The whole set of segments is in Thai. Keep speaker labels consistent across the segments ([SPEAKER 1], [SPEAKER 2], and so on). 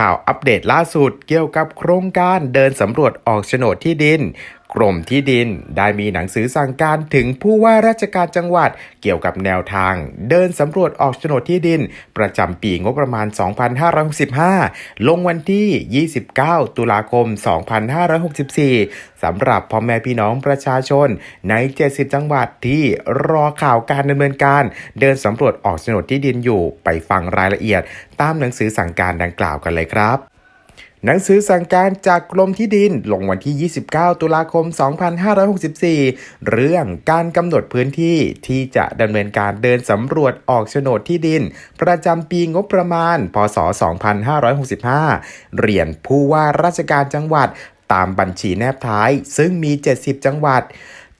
[SPEAKER 1] ข่าวอัปเดตล่าสุดเกี่ยวกับโครงการเดินสำรวจออกโฉนดที่ดิน กรมที่ดินได้มีหนังสือสั่งการถึงผู้ว่าราชการจังหวัด เกี่ยวกับแนวทาง เดินสำรวจออกโฉนดที่ดิน ประจำปีงบประมาณ 2565 ลงวันที่ 29 ตุลาคม 2564 สำหรับพ่อแม่พี่น้องประชาชน ใน 70 จังหวัดที่รอข่าวการดำเนินการ เดินสำรวจออกโฉนดที่ดินอยู่ไปฟังรายละเอียด ตามหนังสือสั่งการดังกล่าวกันเลยครับ หนังสือสั่งการจากกรมที่ดินลงวันที่ 29 ตุลาคม 2564 เรื่องการกำหนดพื้นที่ที่จะดำเนินการเดินสำรวจออกโฉนดที่ดิน ประจำปีงบประมาณ พศ 2565เรียนผู้ว่าราชการจังหวัดตามบัญชีแนบท้ายซึ่งมี 70 จังหวัด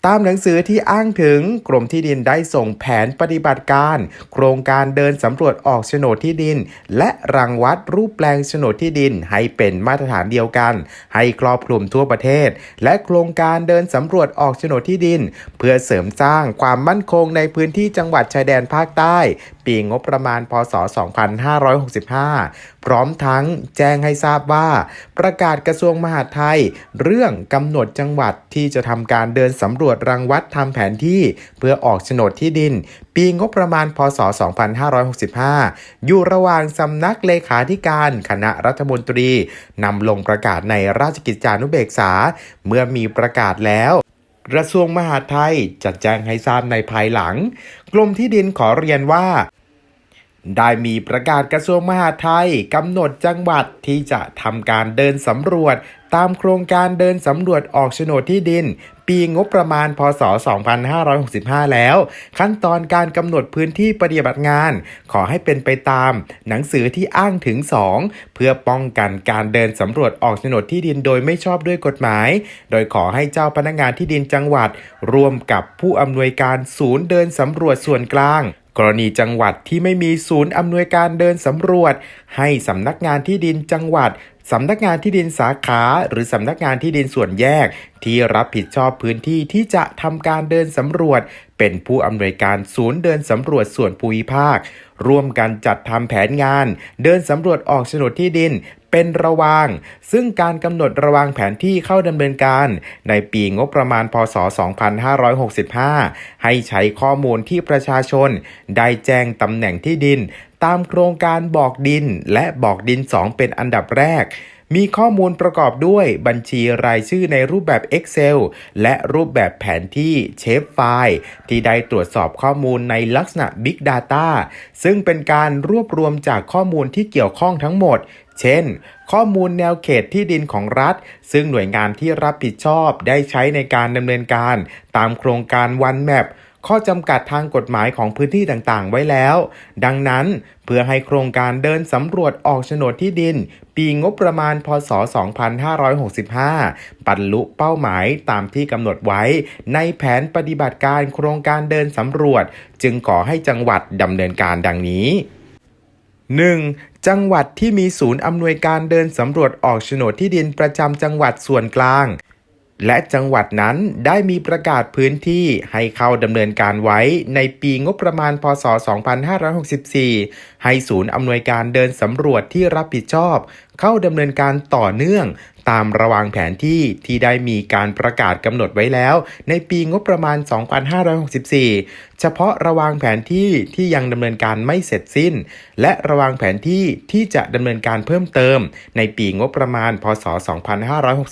[SPEAKER 1] ตามหนังสือที่อ้างถึงกรมที่ดินได้ส่งแผนปฏิบัติการ โครงการเดินสำรวจออกโฉนดที่ดิน และรังวัดรูปแปลงโฉนดที่ดินให้เป็นมาตรฐานเดียวกัน ให้ครอบคลุมทั่วประเทศ และโครงการเดินสำรวจออกโฉนดที่ดิน เพื่อเสริมสร้างความมั่นคงในพื้นที่จังหวัดชายแดนภาคใต้ ปีงบประมาณพศ 2565พร้อมทั้งแจ้งให้ทราบว่า ประกาศกระทรวงมหาดไทย เรื่องกำหนดจังหวัดที่จะทำการเดินสำรวจรังวัดทำแผนที่ เพื่อออกโฉนดที่ดิน ปีงบประมาณพศ 2565 อยู่ระหว่างสำนักเลขาธิการคณะรัฐมนตรีนำลงประกาศในราชกิจจานุเบกษา เมื่อมีประกาศแล้วกระทรวงมหาดไทยจะแจ้งให้ทราบในภายหลัง กรมที่ดินขอเรียนว่า ได้มีประกาศกระทรวงมหาดไทยกำหนดจังหวัดที่จะทำการเดินสำรวจ ตามโครงการเดินสำรวจออกโฉนดที่ดิน ปีงบประมาณพศ 2565 แล้ว ขั้นตอนการกำหนดพื้นที่ปฏิบัติงาน ขอให้เป็นไปตาม หนังสือที่อ้างถึง 2 เพื่อป้องกันการเดินสำรวจออกโฉนดที่ดินโดยไม่ชอบด้วยกฎหมาย โดยขอให้เจ้าพนักงานที่ดินจังหวัด ร่วมกับผู้อำนวยการศูนย์เดินสำรวจส่วนกลาง กรณีจังหวัดที่ไม่มีศูนย์อำนวยการเดินสำรวจ ให้สำนักงานที่ดินจังหวัดสำนักงานที่ดินสาขา หรือสำนักงานที่ดินส่วนแยก ที่รับผิดชอบพื้นที่ที่จะทำการเดินสำรวจ เป็นผู้อำนวยการศูนย์เดินสำรวจส่วนภูมิภาค ร่วมกันจัดทำแผนงาน เดินสำรวจออกโฉนดที่ดินเป็นระวาง ซึ่งการกำหนดระวางแผนที่เข้าดำเนินการ ในปีงบประมาณ พศ 2565 ให้ใช้ข้อมูลที่ประชาชน ได้แจ้งตำแหน่งที่ดิน ตามโครงการบอกดิน และบอกดิน 2 เป็นอันดับแรก มีข้อมูลประกอบด้วยบัญชีรายชื่อในรูปแบบ Excel และรูปแบบแผนที่เชฟไฟล์ที่ได้ตรวจสอบข้อมูลในลักษณะ Big Data ซึ่งเป็นการรวบรวมจากข้อมูลที่เกี่ยวข้องทั้งหมดเช่น ข้อมูลแนวเขตที่ดินของรัฐ ซึ่งหน่วยงานที่รับผิดชอบได้ใช้ในการดำเนินการ ตามโครงการ One Map ข้อจำกัดทางกฎหมายของพื้นที่ต่างๆ ไว้แล้ว ดังนั้นเพื่อให้โครงการเดินสำรวจออกโฉนดที่ดิน ปีงบประมาณพศ 2565 บรรลุเป้าหมายตามที่กำหนดไว้ ในแผนปฏิบัติการโครงการเดินสำรวจ จึงขอให้จังหวัดดำเนินการดังนี้ 1. จังหวัดที่มีศูนย์อำนวยการเดินสำรวจออกโฉนดที่ดินประจำจังหวัดส่วนกลาง และจังหวัดนั้นได้มีประกาศพื้นที่ให้เข้าดำเนินการไว้ในปีงบประมาณ พศ 2564 ให้ศูนย์อำนวยการเดินสำรวจที่รับผิดชอบ เข้าดำเนินการต่อเนื่อง ตามระวางแผนที่ที่ได้มีการประกาศกำหนดไว้แล้ว ในปีงบประมาณ 2564 เฉพาะระวางแผนที่ที่ยังดำเนินการไม่เสร็จสิ้น และระวางแผนที่ที่จะดำเนินการเพิ่มเติม ในปีงบประมาณ พศ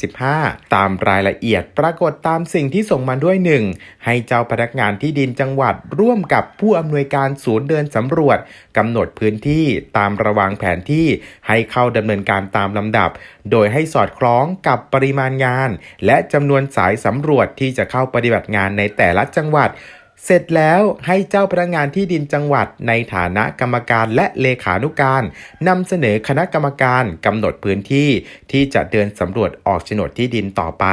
[SPEAKER 1] 2565 ตามรายละเอียดปรากฏตามสิ่งที่ส่งมาด้วย 1. ให้เจ้าพนักงานที่ดินจังหวัดร่วมกับผู้อำนวยการศูนย์เดินสำรวจกำหนดพื้นที่ตามระวางแผนที่ให้เข้าดำเนินการตามลำดับ โดยให้สอดคล้ององกับปริมาณงาน และจำนวนสายสำรวจที่จะเข้าปฏิบัติงานในแต่ละจังหวัด เสร็จแล้วให้เจ้าพนักงานที่ดินจังหวัดในฐานะกรรมการและเลขานุการนำเสนอคณะกรรมการกำหนดพื้นที่ที่จะเดินสำรวจออกโฉนดที่ดินต่อไป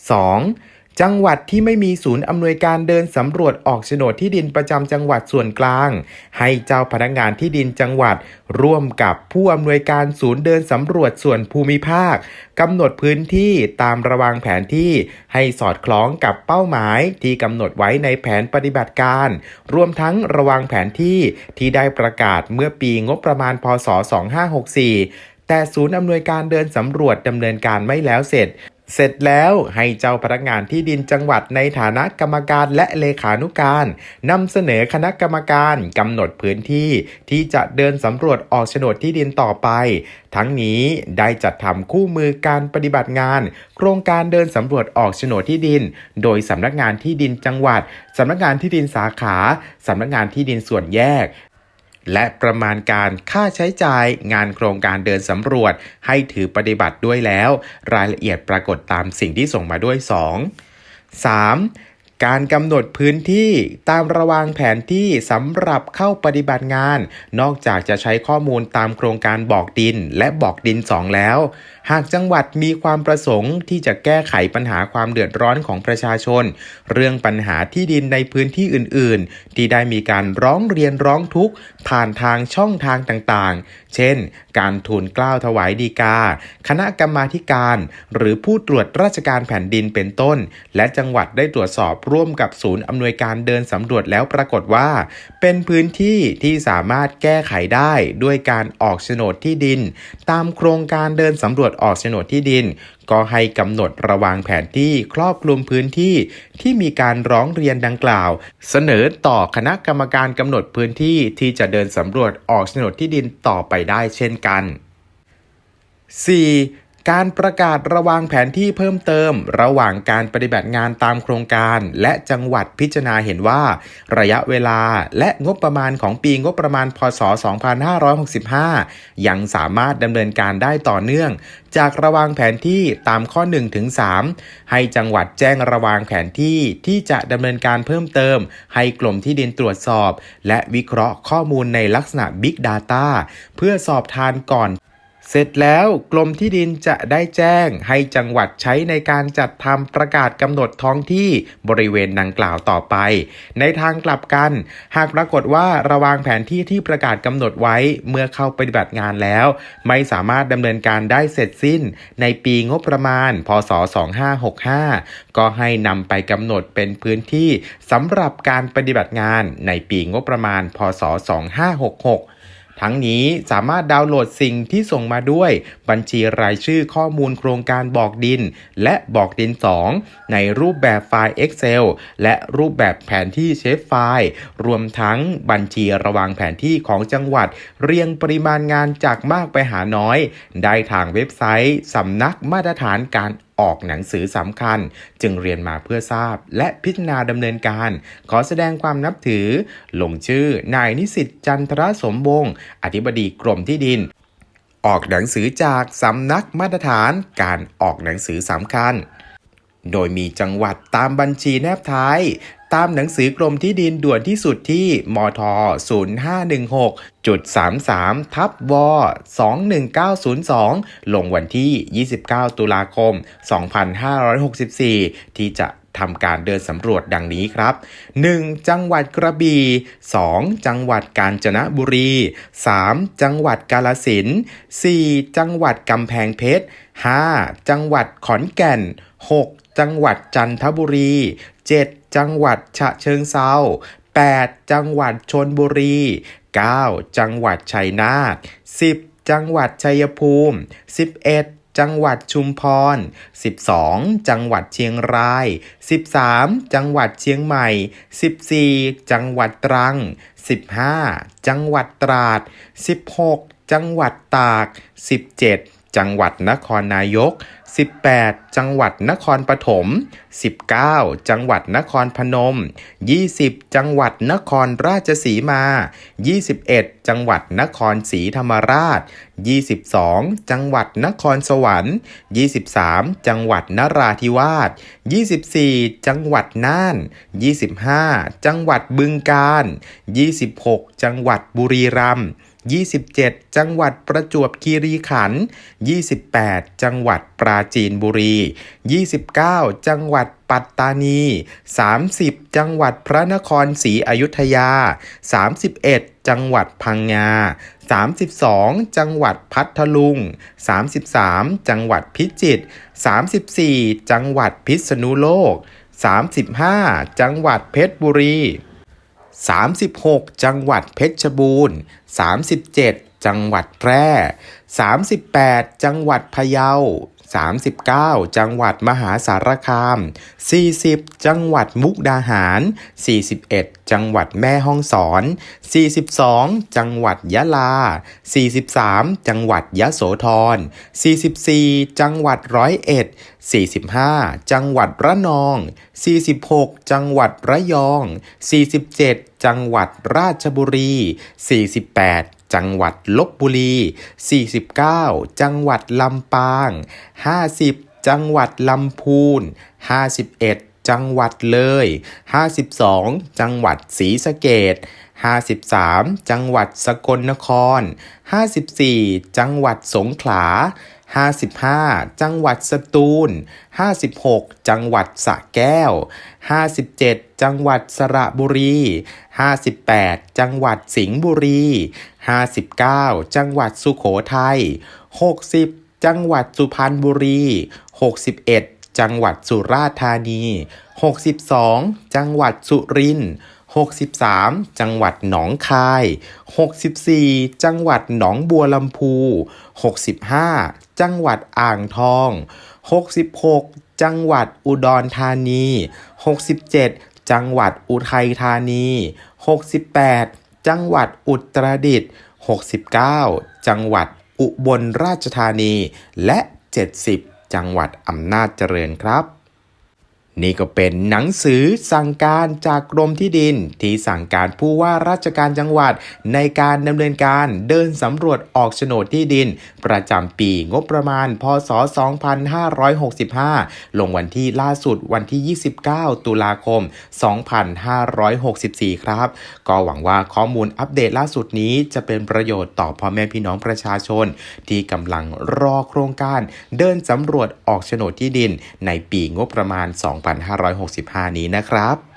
[SPEAKER 1] 2. จังหวัดที่ไม่มีศูนย์อำนวยการเดินสำรวจออกโฉนดที่ดินประจำจังหวัดส่วนกลาง ให้เจ้าพนักงานที่ดินจังหวัด ร่วมกับผู้อำนวยการศูนย์เดินสำรวจส่วนภูมิภาคกำหนดพื้นที่ตามระวางแผนที่ให้สอดคล้องกับเป้าหมายที่กำหนดไว้ในแผนปฏิบัติการ รวมทั้งระวางแผนที่ที่ได้ประกาศเมื่อปีงบประมาณพศ 2564แต่ศูนย์อำนวยการเดินสำรวจดำเนินการไม่แล้วเสร็จเสร็จแล้วให้เจ้าพนักงานที่ดินจังหวัดในฐานะกรรมการและเลขานุการนำเสนอคณะกรรมการกำหนดพื้นที่ที่จะเดินสำรวจออกโฉนดที่ดินต่อไป ทั้งนี้ได้จัดทำคู่มือการปฏิบัติงาน โครงการเดินสำรวจออกโฉนดที่ดิน โดยสำนักงานที่ดินจังหวัดสำนักงานที่ดินสาขาสำนักงานที่ดินส่วนแยก และประมาณการค่าใช้จ่ายงานโครงการเดินสำรวจ ให้ถือปฏิบัติด้วยแล้ว รายละเอียดปรากฏตามสิ่งที่ส่งมาด้วย 2 3. การกำหนดพื้นที่ตามระวางแผนที่สำหรับเข้าปฏิบัติงาน นอกจากจะใช้ข้อมูลตามโครงการบอกดินและบอกดิน 2 แล้ว หากจังหวัดมีความประสงค์ที่จะแก้ไขปัญหาความเดือดร้อนของประชาชน เรื่องปัญหาที่ดินในพื้นที่อื่น ๆ ที่ได้มีการร้องเรียนร้องทุกข์ ผ่านทางช่องทางต่างๆ เช่น การทูลกล้าวถวายดีกา คณะกรรมาการ หรือผู้ตรวจราชการแผ่นดินเป็นต้น และจังหวัดได้ตรวจสอบร่วมกับศูนย์อำนวยการเดินสำรวจแล้วปรากฏว่า เป็นพื้นที่ที่สามารถแก้ไขได้ด้วยการออกโฉนดที่ดิน ตามโครงการเดินสำรวจออกโฉนดที่ดิน ก็ให้กำหนดระวางแผนที่ครอบคลุมพื้นที่ที่มีการร้องเรียนดังกล่าว เสนอต่อคณะกรรมการกำหนดพื้นที่ที่จะเดินสำรวจออกโฉนดที่ดินต่อไปได้เช่นกัน 4. การประกาศระวางแผนที่เพิ่มเติม ระหว่างการปฏิบัติงานตามโครงการ และจังหวัดพิจารณาเห็นว่า ระยะเวลาและงบประมาณของปีงบประมาณพศ 2565 ยังสามารถดำเนินการได้ต่อเนื่อง จากระวางแผนที่ตามข้อ1ถึง3ให้จังหวัดแจ้งระวางแผนที่ที่จะดำเนินการเพิ่มเติม ให้กรมที่ดินตรวจสอบ และวิเคราะห์ข้อมูลในลักษณะ Big Data เพื่อสอบทานก่อน เสร็จแล้วกรมที่ดินจะได้แจ้งให้จังหวัดใช้ในการจัดทำประกาศกำหนดท้องที่บริเวณดังกล่าวต่อไป ในทางกลับกัน หากปรากฏว่าระวางแผนที่ที่ประกาศกำหนดไว้เมื่อเข้าปฏิบัติงานแล้ว ไม่สามารถดำเนินการได้เสร็จสิ้น ในปีงบประมาณ พศ 2565 ก็ให้นำไปกำหนดเป็นพื้นที่สำหรับการปฏิบัติงานในปีงบประมาณ พศ 2566 ทั้งนี้สามารถดาวน์โหลดสิ่งที่ส่งมาด้วย บัญชีรายชื่อข้อมูลโครงการบอกดิน และบอกดิน 2 ในรูปแบบไฟล์ Excel และรูปแบบแผนที่เชฟไฟล์ รวมทั้งบัญชีระวางแผนที่ของจังหวัด เรียงปริมาณงานจากมากไปหาน้อย ได้ทางเว็บไซต์สำนักมาตรฐานการ ออกหนังสือสำคัญ จึงเรียนมาเพื่อทราบ และพิจารณาดำเนินการ ขอแสดงความนับถือ ลงชื่อนายนิสิตจันทรสมวงศ์อธิบดีกรมที่ดิน ออกหนังสือจากสำนักมาตรฐาน การออกหนังสือสำคัญ โดยมีจังหวัดตามบัญชีแนบท้าย ตามหนังสือกรมที่ดินด่วนที่สุดที่มท 0516จุด33 ทับว21902 ลงวันที่ 29 ตุลาคม 2564 ที่จะทำการเดินสำรวจดังนี้ครับ 1. จังหวัดกระบี่ 2. จังหวัดกาญจนบุรี 3. จังหวัดกาลสิน 4. จังหวัดกำแพงเพชร 5. จังหวัดขอนแก่น 6. จังหวัดจันทบุรี 7. จังหวัดฉะเชิงเซา 8. จังหวัดชนบุรี 9. จังหวัดชัยนาท 10. จังหวัดชัยภูมิ 11. จังหวัดชุมพร 12. จังหวัดเชียงราย 13. จังหวัดเชียงใหม่ 14. จังหวัดตรัง 15. จังหวัดตราด 16. จังหวัดตาก 17. จังหวัดนครนายก 18 จังหวัดนครปฐม 19 จังหวัดนครพนม 20 จังหวัดนครราชสีมา 21 จังหวัดนครศรีธรรมราช 22 จังหวัดนครสวรรค์ 23 จังหวัดนราธิวาส 24 จังหวัดน่าน 25 จังหวัดบึงกาฬ 26 จังหวัดบุรีรัมย์ 27 จังหวัดประจวบคีรีขันธ์28 จังหวัดปราจีนบุรี 29 จังหวัดปัตตานี 30 จังหวัดพระนครศรีอยุธยา 31 จังหวัดพังงา 32 จังหวัดพัทลุง 33 จังหวัดพิจิตร 34 จังหวัดพิษณุโลก 35 จังหวัดเพชรบุรี 36 จังหวัดเพชรบูรณ์ 37 จังหวัดแพร่ 38 จังหวัดพะเยา 39 จังหวัดมหาสารคาม 40 จังหวัดมุกดาหาร 41 จังหวัดแม่ฮ่องสอน 42 จังหวัดยะลา 43 จังหวัดยะโสธร 44 จังหวัดร้อยเอ็ด 45 จังหวัดระนอง 46 จังหวัดระยอง 47 จังหวัดราชบุรี 48 จังหวัดลบบุรี 49 จังหวัดลำปาง 50 จังหวัดลำพูน 51 จังหวัดเลย 52 จังหวัดศรีสะเกด53 จังหวัดสกลนคร 54 จังหวัดสงขลา 55 จังหวัดสตูล 56 จังหวัดสระแก้ว 57 จังหวัดสระบุรี 58 จังหวัดสิงห์บุรี 59 จังหวัดสุโขทัย 60 จังหวัดสุพรรณบุรี 61 จังหวัดสุราษฎร์ธานี 62 จังหวัดสุรินทร์ 63 จังหวัดหนองคาย 64 จังหวัดหนองบัวลำพู 65 จังหวัดอ่างทอง 66 จังหวัดอุดรธานี 67 จังหวัดอุทัยธานี 68 จังหวัดอุตรดิตถ์69 จังหวัดอุบลราชธานี และ 70 จังหวัดอำนาจเจริญครับ นี่ก็เป็นหนังสือสั่งการจากกรมที่ดิน ที่สั่งการผู้ว่าราชการจังหวัด ในการดำเนินการเดินสำรวจออกโฉนดที่ดิน ประจำปีงบประมาณ พศ 2565 ลงวันที่ล่าสุดวันที่ 29 ตุลาคม 2564 ครับ ก็หวังว่าข้อมูลอัปเดตล่าสุดนี้จะเป็นประโยชน์ต่อพ่อแม่พี่น้องประชาชน ที่กำลังรอโครงการ เดินสำรวจออกโฉนดที่ดิน ในปีงบประมาณ2565 นี้นะครับ